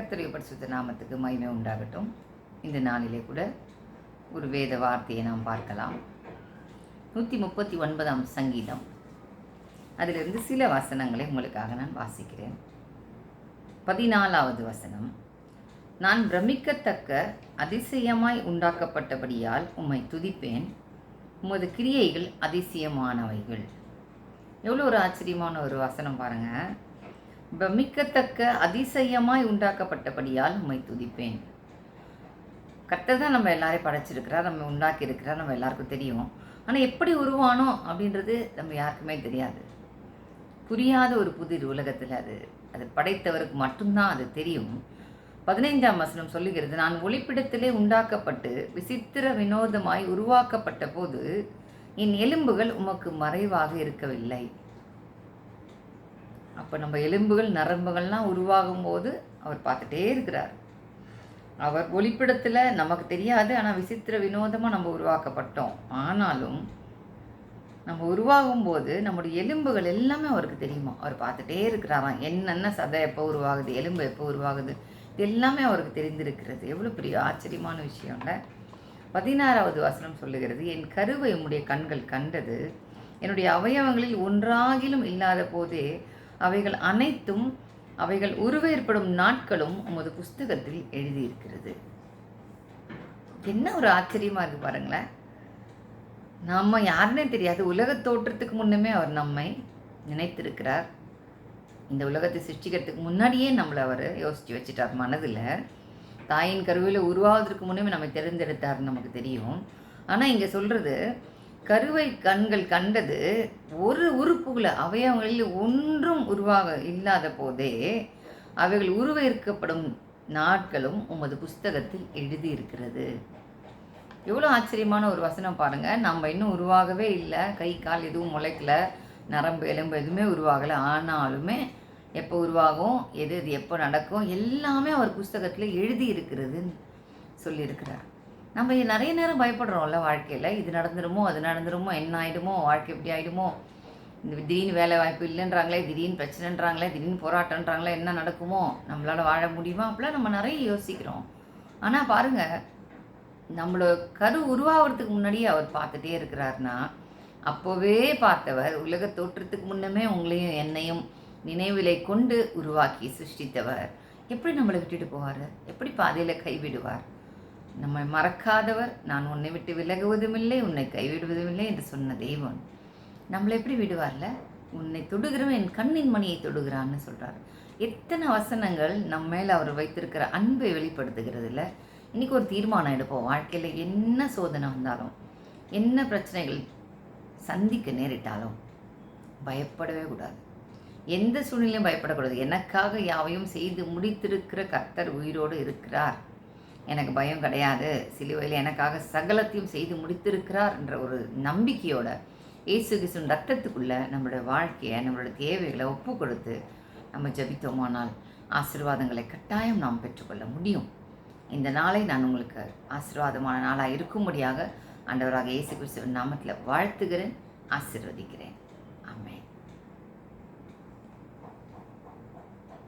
கர்த்தருடைய பரிசுத்த நாமத்துக்கு மகிமை உண்டாகட்டும். இந்த நாளிலே கூட ஒரு வேத வார்த்தையை நாம் பார்க்கலாம். நூற்றி முப்பத்தி ஒன்பதாம் சங்கீதம். அதிலிருந்து சில வசனங்களை உங்களுக்காக நான் வாசிக்கிறேன். பதினாலாவது வசனம். நான் பிரமிக்கத்தக்க அதிசயமாய் உண்டாக்கப்பட்டபடியால் உம்மை துதிப்பேன். உமது கிரியைகள் அதிசயமானவைகள். எவ்வளோ ஒரு ஆச்சரியமான ஒரு வசனம் பாருங்கள் பிரமிக்கத்தக்க அதிசயமாய் உண்டாக்கப்பட்டபடியால் உம்மை துதிப்பேன். கர்த்தர் தான் நம்ம எல்லாரையும் படைச்சிருக்கிறார் நம்ம உண்டாக்கி இருக்கிறார் நம்ம எல்லாருக்கும் தெரியும். ஆனால் எப்படி உருவானோ அப்படின்றது நம்ம யாருக்குமே தெரியாது. புரியாத ஒரு புதிர் உலகத்தில் அது அது படைத்தவருக்கு மட்டும்தான் அது தெரியும். பதினைந்தாம் வசனம் சொல்லுகிறது நான் ஒளிப்பிடத்திலே உண்டாக்கப்பட்டு விசித்திர வினோதமாய் உருவாக்கப்பட்ட போது என் எலும்புகள் உமக்கு மறைவாக இருக்கவில்லை. அப்போ நம்ம எலும்புகள் நரம்புகள்லாம் உருவாகும் போது அவர் பார்த்துட்டே இருக்கிறார். அவர் ஒளிப்பிடத்தில் நமக்கு தெரியாது ஆனால் விசித்திர வினோதமாக நம்ம உருவாக்கப்பட்டோம். ஆனாலும் நம்ம உருவாகும் போது நம்முடைய எலும்புகள் எல்லாமே அவருக்கு தெரியுமா? அவர் பார்த்துட்டே இருக்கிறாராம். என்னென்ன சதை எப்போ உருவாகுது எலும்பு எப்போ உருவாகுது இது எல்லாமே அவருக்கு தெரிந்திருக்கிறது. எவ்வளோ பெரிய ஆச்சரியமான விஷயம்ல. பதினாறாவது வசனம் சொல்லுகிறது என் கருவை உம்முடைய கண்கள் கண்டது என்னுடைய அவயவங்களில் ஒன்றாகிலும் இல்லாத போதே அவைகள் அனைத்தும் அவைகள் உருவேற்படும் நாட்களும் உமது புஸ்தகத்தில் எழுதியிருக்கிறது. என்ன ஒரு ஆச்சரியமாக இருக்குது பாருங்களேன். நம்ம யாருன்னே தெரியாது. உலக தோற்றத்துக்கு முன்னமே அவர் நம்மை நினைத்திருக்கிறார். இந்த உலகத்தை சிருஷ்டிக்கிறதுக்கு முன்னாடியே நம்மளை அவர் யோசித்து வச்சுட்டார் மனதில். தாயின் கருவியில் உருவாவதற்கு முன்னமே நம்மை தெரிந்தெடுத்தார் நமக்கு தெரியும். ஆனால் இங்கே சொல்கிறது கருவை கண்கள் கண்டது ஒரு உறுப்புகளை அவயவங்களில் ஒன்றும் உருவாக இல்லாத போதே அவைகள் உருவேற்கப்படும் நாட்களும் உமது புஸ்தகத்தில் எழுதியிருக்கிறது. எவ்வளோ ஆச்சரியமான ஒரு வசனம் பாருங்கள் நம்ம இன்னும் உருவாகவே இல்லை. கை கால் எதுவும் முளைக்கல. நரம்பு எலும்பு எதுவுமே உருவாகலை. ஆனாலுமே எப்போ உருவாகும்? எது எது எப்போ நடக்கும்? எல்லாமே அவர் புஸ்தகத்தில் எழுதி இருக்கிறதுன்னு சொல்லியிருக்கிறார். நம்ம நிறைய நேரம் பயப்படுறோம்ல வாழ்க்கையில். இது நடந்துருமோ அது நடந்துருமோ என்ன ஆகிடுமோ வாழ்க்கை எப்படி ஆகிடுமோ இந்த திடீர்னு வேலை வாய்ப்பு இல்லைன்றாங்களே திடீர்னு பிரச்சனைன்றாங்களே திடீர்னு போராட்டன்றாங்களே என்ன நடக்குமோ? நம்மளால் வாழ முடியுமா? அப்படிலாம் நம்ம நிறைய யோசிக்கிறோம். ஆனால் பாருங்கள் நம்மளோட கரு உருவாகிறதுக்கு முன்னாடியே அவர் பார்த்துட்டே இருக்கிறாருன்னா அப்போவே பார்த்தவர் உலக தோற்றத்துக்கு முன்னமே உங்களையும் என்னையும் நினைவிலை கொண்டு உருவாக்கி சிருஷ்டித்தவர். எப்படி நம்மளை விட்டுட்டு போவார்? எப்படி பாதையில் கைவிடுவார்? நம்மை மறக்காதவர். நான் உன்னை விட்டு விலகுவதுமில்லை உன்னை கைவிடுவதுமில்லை என்று சொன்ன தெய்வம். நம்மளை எப்படி விடுவார்ல? உன்னை தொடுகிறவன் என் கண்ணின் மணியை தொடுகிறான்னு சொல்கிறார் எத்தனை வசனங்கள் நம்ம மேலே அவர் வைத்திருக்கிற அன்பை வெளிப்படுத்துகிறதுல? இன்றைக்கி ஒரு தீர்மானம் எடுப்போம். வாழ்க்கையில் என்ன சோதனை வந்தாலும் என்ன பிரச்சனைகள் சந்திக்க நேரிட்டாலும் பயப்படவே கூடாது. எந்த சூழ்நிலையும் பயப்படக்கூடாது. எனக்காக யாவையும் செய்து முடித்திருக்கிற கர்த்தர் உயிரோடு இருக்கிறார். எனக்கு பயம் கிடையாது. சிலுவையில் எனக்காக சகலத்தையும் செய்து முடித்திருக்கிறார் என்ற ஒரு நம்பிக்கையோட இயேசு கிறிஸ்துவின் ரத்தத்துக்குள்ளே நம்மளோட வாழ்க்கையை நம்மளோட தேவைகளை ஒப்பு கொடுத்து நம்ம ஜபித்தோமானால் ஆசீர்வாதங்களை கட்டாயம் நாம் பெற்றுக்கொள்ள முடியும். இந்த நாளை நான் உங்களுக்கு ஆசீர்வாதமான நாளாக இருக்கும்படியாக ஆண்டவராக இயேசு கிறிஸ்துவின் நாமத்தில் வாழ்த்துகிறேன் ஆசீர்வதிக்கிறேன்.